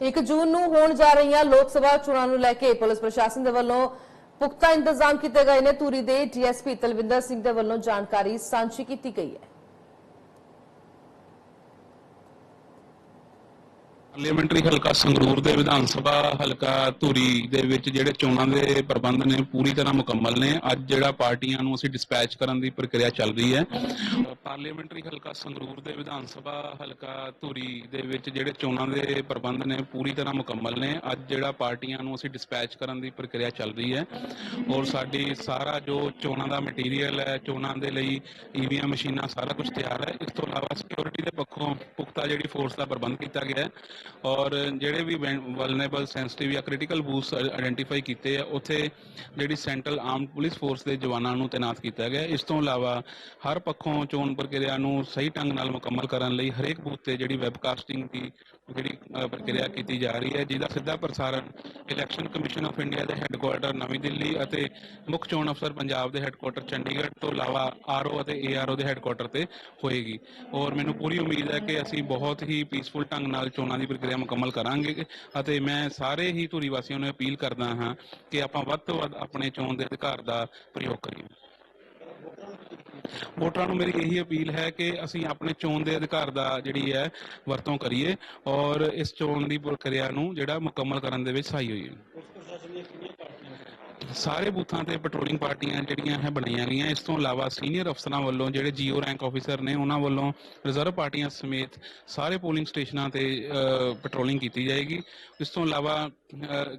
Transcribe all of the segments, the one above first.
1 ਜੂਨ ਨੂੰ ਹੋਣ ਜਾ ਰਹੀਆਂ ਲੋਕ ਸਭਾ ਚੋਣਾਂ ਨੂੰ ਲੈ ਕੇ ਪੁਲਿਸ ਪ੍ਰਸ਼ਾਸਨ ਦੇ ਵੱਲੋਂ ਪੁਖਤਾ ਇੰਤਜ਼ਾਮ ਕੀਤੇ ਗਏ ਨੇ। ਧੂਰੀ ਦੇ ਡੀਐਸਪੀ ਤਲਵਿੰਦਰ ਸਿੰਘ ਦੇ ਵੱਲੋਂ ਜਾਣਕਾਰੀ ਸਾਂਝੀ ਕੀਤੀ ਗਈ ਹੈ। ਪਾਰਲੀਮੈਂਟਰੀ ਹਲਕਾ ਸੰਗਰੂਰ ਦੇ ਵਿਧਾਨ ਸਭਾ ਹਲਕਾ ਧੂਰੀ ਦੇ ਵਿੱਚ ਜਿਹੜੇ ਚੋਣਾਂ ਦੇ ਪ੍ਰਬੰਧ ਨੇ, ਪੂਰੀ ਤਰ੍ਹਾਂ ਮੁਕੰਮਲ ਨੇ। ਅੱਜ ਜਿਹੜਾ ਪਾਰਟੀਆਂ ਨੂੰ ਅਸੀਂ ਡਿਸਪੈਚ ਕਰਨ ਦੀ ਪ੍ਰਕਿਰਿਆ ਚੱਲ ਰਹੀ ਹੈ। ਪਾਰਲੀਮੈਂਟਰੀ ਹਲਕਾ ਸੰਗਰੂਰ ਦੇ ਵਿਧਾਨ ਸਭਾ ਹਲਕਾ ਧੂਰੀ ਦੇ ਵਿੱਚ ਜਿਹੜੇ ਚੋਣਾਂ ਦੇ ਪ੍ਰਬੰਧ ਨੇ, ਪੂਰੀ ਤਰ੍ਹਾਂ ਮੁਕੰਮਲ ਨੇ। ਅੱਜ ਜਿਹੜਾ ਪਾਰਟੀਆਂ ਨੂੰ ਅਸੀਂ ਡਿਸਪੈਚ ਕਰਨ ਦੀ ਪ੍ਰਕਿਰਿਆ ਚੱਲ ਰਹੀ ਹੈ। ਔਰ ਸਾਡੀ ਸਾਰਾ ਜੋ ਚੋਣਾਂ ਦਾ ਮਟੀਰੀਅਲ ਹੈ, ਚੋਣਾਂ ਦੇ ਲਈ ਈਵੀਐਮ ਮਸ਼ੀਨਾਂ ਸਾਰਾ ਕੁਝ ਤਿਆਰ ਹੈ। ਇਸ ਤੋਂ ਇਲਾਵਾ ਸਿਕਿਉਰਿਟੀ ਦੇ ਪੱਖੋਂ ਪੁਖਤਾ ਜਿਹੜੀ ਫੋਰਸ ਦਾ ਪ੍ਰਬੰਧ ਕੀਤਾ ਗਿਆ ਹੈ ਔਰ ਜਿਹੜੇ ਵੀ ਵਲਨੇਬਲ ਸੈਂਸਿਟਿਵ ਜਾਂ ਕ੍ਰਿਟੀਕਲ ਬੂਥਸ ਆਇਡੈਂਟੀਫਾਈ ਕੀਤੇ ਆ, ਉੱਥੇ ਜਿਹੜੀ ਸੈਂਟਰਲ ਆਰਮਡ ਪੁਲਿਸ ਫੋਰਸ ਦੇ ਜਵਾਨਾਂ ਨੂੰ ਤਾਇਨਾਤ ਕੀਤਾ ਗਿਆ। ਇਸ ਤੋਂ ਇਲਾਵਾ ਹਰ ਪੱਖੋਂ ਚੋਣ ਪ੍ਰਕਿਰਿਆ ਨੂੰ ਸਹੀ ਢੰਗ ਨਾਲ ਮੁਕੰਮਲ ਕਰਨ ਲਈ ਹਰੇਕ ਬੂਥ ਤੇ ਜਿਹੜੀ ਵੈਬਕਾਸਟਿੰਗ ਦੀ ਜਿਹੜੀ ਪ੍ਰਕਿਰਿਆ ਕੀਤੀ ਜਾ ਰਹੀ ਹੈ, ਜਿਹਦਾ ਸਿੱਧਾ ਪ੍ਰਸਾਰਣ ਇਲੈਕਸ਼ਨ ਕਮਿਸ਼ਨ ਆਫ ਇੰਡੀਆ ਦੇ ਹੈੱਡਕੁਆਰਟਰ ਨਵੀਂ ਦਿੱਲੀ ਅਤੇ ਮੁੱਖ ਚੋਣ ਅਫਸਰ ਪੰਜਾਬ ਦੇ ਹੈੱਡਕੁਆਰਟਰ ਚੰਡੀਗੜ੍ਹ ਤੋਂ ਇਲਾਵਾ ਆਰਓ ਅਤੇ ਏਆਰਓ ਦੇ ਹੈੱਡਕੁਆਰਟਰ ਤੇ ਹੋਏਗੀ। ਔਰ ਮੈਨੂੰ ਪੂਰੀ ਉਮੀਦ ਹੈ ਕਿ ਅਸੀਂ ਬਹੁਤ ਹੀ ਪੀਸਫੁਲ ਢੰਗ ਨਾਲ ਚੋਣਾਂ ਦੀ ਪ੍ਰਕਿਰਿਆ ਮੁਕੰਮਲ ਕਰਾਂਗੇ ਅਤੇ ਮੈਂ ਸਾਰੇ ਹੀ ਧੂਰੀ ਵਾਸੀਆਂ ਨੂੰ ਅਪੀਲ ਕਰਦਾ ਹਾਂ ਕਿ ਆਪਾਂ ਵੱਧ ਤੋਂ ਵੱਧ ਆਪਣੇ ਚੋਣ ਦੇ ਅਧਿਕਾਰ ਦਾ ਪ੍ਰਯੋਗ ਕਰੀਏ। ਵੋਟਰਾਂ ਨੂੰ ਮੇਰੀ ਇਹੀ ਅਪੀਲ ਹੈ ਕਿ ਅਸੀਂ ਆਪਣੇ ਚੋਣ ਦੇ ਅਧਿਕਾਰ ਦਾ ਜਿਹੜੀ ਹੈ, ਵਰਤੋਂ ਕਰੀਏ ਔਰ ਇਸ ਚੋਣ ਦੀ ਪ੍ਰਕਿਰਿਆ ਨੂੰ ਜਿਹੜਾ ਮੁਕੰਮਲ ਕਰਨ ਦੇ ਵਿੱਚ ਸਹਾਈ ਹੋਈਏ। ਸਾਰੇ ਬੂਥਾਂ ਤੇ ਪੈਟਰੋਲਿੰਗ ਪਾਰਟੀਆਂ ਜਿਹੜੀਆਂ ਹੈ ਬਣਾਈਆਂ ਗਈਆਂ। ਇਸ ਤੋਂ ਇਲਾਵਾ ਸੀਨੀਅਰ ਅਫਸਰਾਂ ਵੱਲੋਂ ਜਿਹੜੇ ਜੀਓ ਰੈਂਕ ਆਫੀਸਰ ਨੇ, ਉਹਨਾਂ ਵੱਲੋਂ ਰਿਜ਼ਰਵ ਪਾਰਟੀਆਂ ਸਮੇਤ ਸਾਰੇ ਪੋਲਿੰਗ ਸਟੇਸ਼ਨਾਂ ਤੇ ਪੈਟਰੋਲਿੰਗ ਕੀਤੀ ਜਾਏਗੀ। ਇਸ ਤੋਂ ਇਲਾਵਾ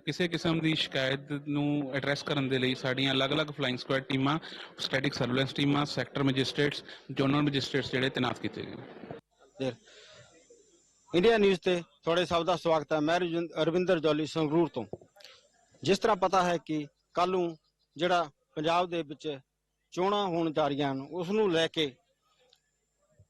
ਕਿਸੇ ਕਿਸਮ ਦੀ ਸ਼ਿਕਾਇਤ ਨੂੰ ਐਡਰੈਸ ਕਰਨ ਦੇ ਲਈ ਸਾਡੀਆਂ ਅਲੱਗ-ਅਲੱਗ ਫਲਾਈਂਗ ਸਕੁਐਡ ਟੀਮਾਂ ਸਟੈਟਿਕ ਸਰਵੇਲੈਂਸ ਟੀਮਾਂ ਸੈਕਟਰ ਮੈਜਿਸਟ੍ਰੇਟਸ ਜ਼ੋਨਲ ਮੈਜਿਸਟ੍ਰੇਟਸ ਜਿਹੜੇ ਤਾਇਨਾਤ ਕੀਤੇ ਗਏ ਇੰਡੀਆ ਨਿਊਜ਼ ਤੇ ਤੁਹਾਡੇ ਸਭ ਦਾ ਸਵਾਗਤ ਹੈ। ਮੈਂ ਰਵਿੰਦਰ ਜੋਲੀ ਸੰਗਰੂਰ ਤੋਂ। ਜਿਸ ਤਰ੍ਹਾਂ ਪਤਾ ਹੈ ਕਿ ਕੱਲ ਨੂੰ ਜਿਹੜਾ ਪੰਜਾਬ ਦੇ ਵਿੱਚ ਚੋਣਾਂ ਹੋਣ ਜਾ ਰਹੀਆਂ ਹਨ, ਉਸ ਨੂੰ ਲੈ ਕੇ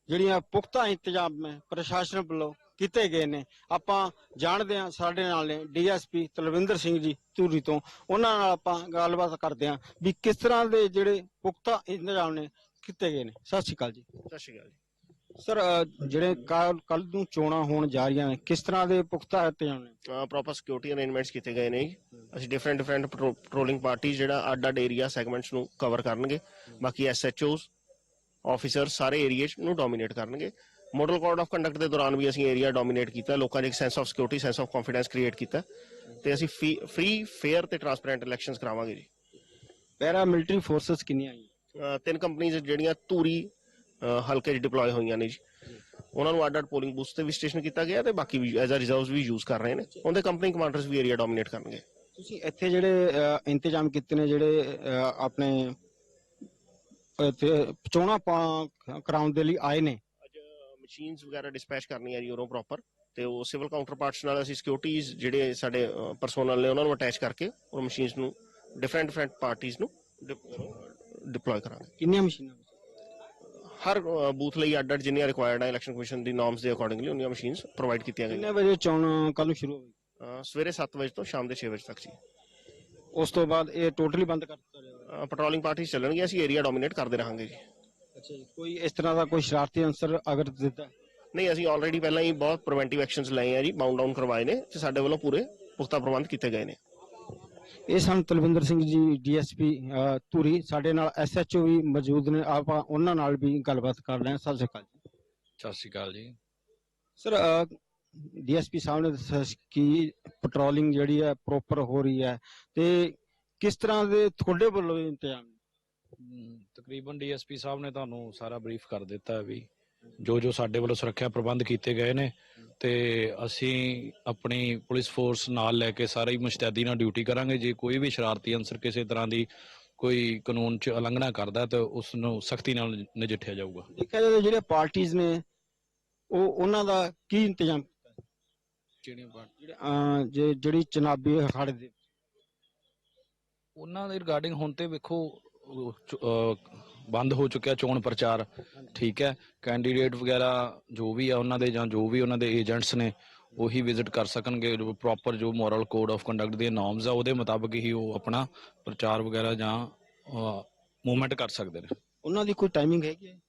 ਜਿਹੜੀਆਂ ਪੁਖਤਾ ਇੰਤਜ਼ਾਮ ਪ੍ਰਸ਼ਾਸਨ ਵੱਲੋਂ ਕੀਤੇ ਗਏ ਨੇ, ਆਪਾਂ ਜਾਣਦੇ ਹਾਂ ਸਾਡੇ ਨਾਲ ਨੇ ਡੀਐਸਪੀ ਤਲਵਿੰਦਰ ਸਿੰਘ ਜੀ ਧੂਰੀ ਤੋਂ, ਉਹਨਾਂ ਨਾਲ ਆਪਾਂ ਗੱਲਬਾਤ ਕਰਦੇ ਹਾਂ ਵੀ ਕਿਸ ਤਰ੍ਹਾਂ ਦੇ ਜਿਹੜੇ ਪੁਖਤਾ ਇੰਤਜ਼ਾਮ ਨੇ ਕੀਤੇ ਗਏ ਨੇ। ਸਤਿ ਸ਼੍ਰੀ ਅਕਾਲ ਜੀ। ਸਤਿ ਸ਼੍ਰੀ ਅਕਾਲ ਜੀ। ਸਰ ਜਿਹੜੇ ਕੱਲ ਨੂੰ ਚੋਣਾਂ ਹੋਣ ਜਾ ਰਹੀਆਂ ਨੇ ਕਿਸ ਤਰ੍ਹਾਂ ਦੇ ਪੁਖਤਾ ਇੰਤਜ਼ਾਮ ਨੇ? ਪ੍ਰੋਪਰ ਸਿਕਿਉਰਿਟੀ ਅਰੇਂਜਮੈਂਟਸ ਕੀਤੇ ਗਏ ਨੇ। ਅਸੀਂ ਡਿਫਰੈਂਟ ਡਿਫਰੈਂਟ ਪੈਟਰੋਲਿੰਗ ਪਾਰਟੀ ਜਿਹੜਾ ਅੱਡ ਅੱਡ ਏਰੀਆ ਸੈਗਮੈਂਟਸ ਨੂੰ ਕਵਰ ਕਰਨਗੇ। ਬਾਕੀ ਐਸਐਚਓਸ ਆਫੀਸਰ ਸਾਰੇ ਏਰੀਆਸ ਨੂੰ ਡੋਮੀਨੇਟ ਕਰਨਗੇ। ਮਾਡਲ ਕੋਡ ਆਫ ਕੰਡਕਟ ਦੇ ਦੌਰਾਨ ਵੀ ਅਸੀਂ ਏਰੀਆ ਡੋਮੀਨੇਟ ਕੀਤਾ ਲੋਕਾਂ 'ਚ ਇੱਕ sense of security sense of confidence create ਕੀਤਾ। ਤੇ ਅਸੀਂ ਫ੍ਰੀ ਫੇਅਰ ਤੇ ਟਰਾਂਸਪੇਰੈਂਟ ਇਲੈਕਸ਼ਨਸ ਕਰਾਵਾਂਗੇ ਜੀ। ਪੈਰਾ ਮਿਲਟਰੀ ਫੋਰਸਸ ਕਿੰਨੀਆਂ ਆਈਆਂ ਤਿੰਨ ਕੰਪਨੀਆਂ ਜਿਹੜੀਆਂ ਧੂਰੀ ਹਲਕੇ 'ਚ ਡਿਪਲੋਏ ਹੋਈਆਂ ਨੇ ਜੀ। ਉਹਨਾਂ ਨੂੰ ਅੱਡ ਅੱਡ ਪੋਲਿੰਗ ਬੂਥ ਤੇ ਵੀ ਸਟੇਸ਼ਨ ਕੀਤਾ ਗਿਆ ਤੇ ਬਾਕੀ ਵੀ ਐਜ਼ ਅ ਰਿਜ਼ਰਵਸ ਵੀ ਯੂਜ਼ ਕਰ ਰਹੇ ਨੇ। ਉਹਦੇ ਕੰਪਨੀ ਕਮਾਂਡਰਸ ਵੀ ਏਰੀਆ ਡੋਮੀਨੇਟ ਕਰਨਗੇ। ਤੁਸੀਂ ਇੱਥੇ ਜਿਹੜੇ ਇੰਤਜ਼ਾਮ ਕੀਤੇ ਨੇ ਜਿਹੜੇ ਆਪਣੇ ਇੱਥੇ ਚੋਣਾਂ ਕਰਾਉਣ ਦੇ ਲਈ ਆਏ ਨੇ? ਅੱਜ ਮਸ਼ੀਨਸ ਵਗੈਰਾ ਡਿਸਪੈਚ ਕਰਨੀਆਂ ਜੀ ਉਰੋਂ ਪ੍ਰੋਪਰ ਤੇ ਉਹ ਸਿਵਲ ਕਾਊਂਟਰ ਪਾਰਟਸ ਨਾਲ ਅਸੀਂ ਸਿਕਿਉਰਿਟੀਜ਼ ਜਿਹੜੇ ਸਾਡੇ ਪਰਸੋਨਲ ਨੇ ਉਹਨਾਂ ਨੂੰ ਅਟੈਚ ਕਰਕੇ ਉਹ ਮਸ਼ੀਨਸ ਨੂੰ ਡਿਫਰੈਂਟ ਡਿਫਰੈਂਟ ਪਾਰਟੀਆਂ ਨੂੰ ਡਿਪਲੋਏ ਕਰਾਂਗੇ। ਕਿੰਨੀਆਂ ਮਸ਼ੀਨਾਂ ਹਰ ਬੂਥ ਲਈ ਅੱਡ ਅੱਡ ਜਿੰਨੀਆਂ ਰਿਕੁਆਇਰਡ ਹੈ ਇਲੈਕਸ਼ਨ ਕਮਿਸ਼ਨ ਦੀ ਨਾਰਮਸ ਦੇ ਅਕੋਰਡਿੰਗਲੀ ਉਹਨੀਆਂ ਮਸ਼ੀਨਸ ਪ੍ਰੋਵਾਈਡ ਕੀਤੀਆਂ ਗਈਆਂ। ਕਿੰਨੇ ਵਜੇ ਚੋਣ ਕੱਲ ਨੂੰ ਸ਼ੁਰੂ ਹੋਵੇਗੀ? ਸਵੇਰੇ 7 ਵਜੇ ਤੋਂ ਸ਼ਾਮ ਦੇ 6 ਵਜੇ ਤੱਕ ਜੀ। ਉਸ ਤੋਂ ਬਾਅਦ ਇਹ ਟੋਟਲੀ ਬੰਦ ਕਰ ਦਿੱਤਾ ਜਾਵੇਗਾ? ਪੈਟਰੋਲਿੰਗ ਪਾਰਟੀ ਚੱਲਣਗੀਆਂ ਅਸੀਂ ਏਰੀਆ ਡੋਮੀਨੇਟ ਕਰਦੇ ਰਹਾਂਗੇ ਜੀ। ਅੱਛਾ ਜੀ ਕੋਈ ਇਸ ਤਰ੍ਹਾਂ ਦਾ ਕੋਈ ਸ਼ਰਾਰਤੀ ਅੰਸਰ ਅਗਰ ਦਿੱਤਾ ਨਹੀਂ ਅਸੀਂ ਆਲਰੇਡੀ ਪਹਿਲਾਂ ਹੀ ਬਹੁਤ ਪ੍ਰੀਵੈਂਟਿਵ ਐਕਸ਼ਨਸ ਲਏ ਆ ਜੀ ਬਾਉਂਡ ਡਾਊਨ ਕਰਵਾਏ ਨੇ ਤੇ ਸਾਡੇ ਵੱਲੋਂ ਪੂਰੇ ਪੁਖਤਾ ਪ੍ਰਬੰਧ ਕੀਤੇ ਗਏ ਨੇ। ਇਹ ਸਨ ਤਲਵਿੰਦਰ ਸਿੰਘ ਜੀ ਡੀਐਸਪੀ ਧੂਰੀ। ਸਾਡੇ ਨਾਲ ਐਸਐਚਓ ਵੀ ਮੌਜੂਦ ਨੇ। ਆਪਾਂ ਉਹਨਾਂ ਨਾਲ ਵੀ ਗੱਲਬਾਤ ਕਰ ਰਹੇ ਹਾਂ। ਸਤਿ ਸ਼੍ਰੀ ਅਕਾਲ ਜੀ। ਸਤਿ ਸ਼੍ਰੀ ਅਕਾਲ ਜੀ। ਸਰ ਡੀਐਸਪੀ ਸਾਹਿਬ ਨੇ ਦੱਸਿਆ ਕਿ ਪੈਟਰੋਲਿੰਗ ਜਿਹੜੀ ਹੈ ਪ੍ਰੋਪਰ ਹੋ ਰਹੀ ਹੈ। ਤੇ ਕਿਸ ਤਰ੍ਹਾਂ ਦੇ ਤੁਹਾਡੇ ਵੱਲੋਂ ਇੰਤਜ਼ਾਮ? ਤਕਰੀਬਨ ਡੀਐਸਪੀ ਸਾਹਿਬ ਨੇ ਤੁਹਾਨੂੰ ਸਾਰਾ ਬਰੀਫ ਕਰ ਦਿੱਤਾ ਹੈ ਵੀ ਜੋ ਜੋ ਸਾਡੇ ਵੱਲੋਂ ਸੁਰੱਖਿਆ ਪ੍ਰਬੰਧ ਕੀਤੇ ਗਏ ਨੇ ਤੇ ਅਸੀਂ ਆਪਣੀ ਪੁਲਿਸ ਫੋਰਸ ਨਾਲ ਲੈ ਕੇ ਸਾਰੀ ਮੁਸ਼ਤੈਦੀ ਨਾਲ ਡਿਊਟੀ ਕਰਾਂਗੇ। ਜੇ ਕੋਈ ਵੀ ਸ਼ਰਾਰਤੀ ਅੰਸਰ ਕਿਸੇ ਤਰ੍ਹਾਂ ਦੀ ਕੋਈ ਕਾਨੂੰਨ 'ਚ ਉਲੰਘਣਾ ਕਰਦਾ ਤਾਂ ਉਸ ਨੂੰ ਸਖਤੀ ਨਾਲ ਨਜਿੱਠਿਆ ਜਾਊਗਾ। ਦੇਖਿਆ ਜਾਵੇ ਜਿਹੜੇ ਪਾਰਟੀਆਂ ਨੇ ਉਹ ਉਹਨਾਂ ਦਾ ਕੀ ਇੰਤਜ਼ਾਮ? ਕੀਤਾ ਹੈ? ਕਿਹੜੀਆਂ ਪਾਰਟੀ? ਜਿਹੜੇ, ਅਹ, ਜੇ ਜਿਹੜੀ ਚਨਾਬੀ ਅਖਾੜੇ ਦੇ ਉਹਨਾਂ ਦੇ ਰਿਗਾਰਡਿੰਗ ਹੁਣ ਤੇ ਵੇਖੋ ਬੰਦ ਹੋ ਚੁੱਕਿਆ ਚੋਣ ਪ੍ਰਚਾਰ ਠੀਕ ਹੈ। ਕੈਂਡੀਡੇਟ ਵਗੈਰਾ ਜੋ ਵੀ ਆ ਉਹਨਾਂ ਦੇ ਜਾਂ ਜੋ ਵੀ ਉਹਨਾਂ ਦੇ ਏਜੰਟਸ ਨੇ ਉਹੀ ਵਿਜ਼ਿਟ ਕਰ ਸਕਣਗੇ। ਜੋ ਪ੍ਰੋਪਰ ਜੋ ਮੋਰਲ ਕੋਡ ਆਫ ਕੰਡਕਟ ਦੇ ਨਾਰਮਸ ਆ ਉਹਦੇ ਮੁਤਾਬਕ ਹੀ ਉਹ ਆਪਣਾ ਪ੍ਰਚਾਰ ਵਗੈਰਾ ਜਾਂ ਮੂਵਮੈਂਟ ਕਰ ਸਕਦੇ ਨੇ। ਉਹਨਾਂ ਦੀ ਕੋਈ ਟਾਈਮਿੰਗ ਹੈਗੀ ਹੈ?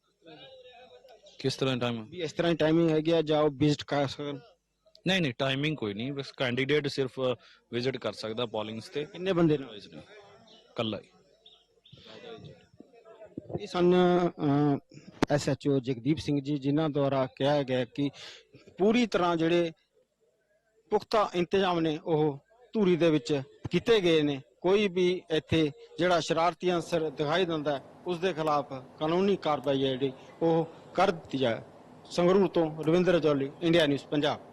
ਕਿਸ ਤਰ੍ਹਾਂ ਟਾਈਮ ਵੀ ਇਸ ਤਰ੍ਹਾਂ ਟਾਈਮਿੰਗ ਹੈਗੀ ਹੈ ਜਾਂ ਉਹ ਵਿਜ਼ਿਟ ਕਰ ਸਕਣ? ਨਹੀਂ ਨਹੀਂ ਟਾਈਮਿੰਗ ਕੋਈ ਨਹੀਂ। ਬਸ ਕੈਂਡੀਡੇਟ ਸਿਰਫ ਵਿਜ਼ਿਟ ਕਰ ਸਕਦਾ ਪੋਲਿੰਗਸ ਤੇ। ਕਿੰਨੇ ਬੰਦੇ ਨੇ। ਇਕੱਲਾ ਹੀ। ਇਹ ਸਨ ਐਸਐਚਓ ਜਗਦੀਪ ਸਿੰਘ ਜੀ ਜਿਨ੍ਹਾਂ ਦੁਆਰਾ ਕਿਹਾ ਗਿਆ ਕਿ ਪੂਰੀ ਤਰ੍ਹਾਂ ਜਿਹੜੇ ਪੁਖਤਾ ਇੰਤਜ਼ਾਮ ਨੇ ਉਹ ਧੂਰੀ ਦੇ ਵਿੱਚ ਕੀਤੇ ਗਏ ਨੇ। ਕੋਈ ਵੀ ਇੱਥੇ ਜਿਹੜਾ ਸ਼ਰਾਰਤੀ ਅੰਸਰ ਦਿਖਾਈ ਦਿੰਦਾ ਹੈ, ਉਸ ਦੇ ਖਿਲਾਫ ਕਾਨੂੰਨੀ ਕਾਰਵਾਈ ਹੈ ਜਿਹੜੀ ਉਹ ਕਰ ਦਿੱਤੀ ਜਾਏ। ਸੰਗਰੂਰ ਤੋਂ ਰਵਿੰਦਰ ਜੌਲੀ ਇੰਡੀਆ ਨਿਊਜ਼ ਪੰਜਾਬ।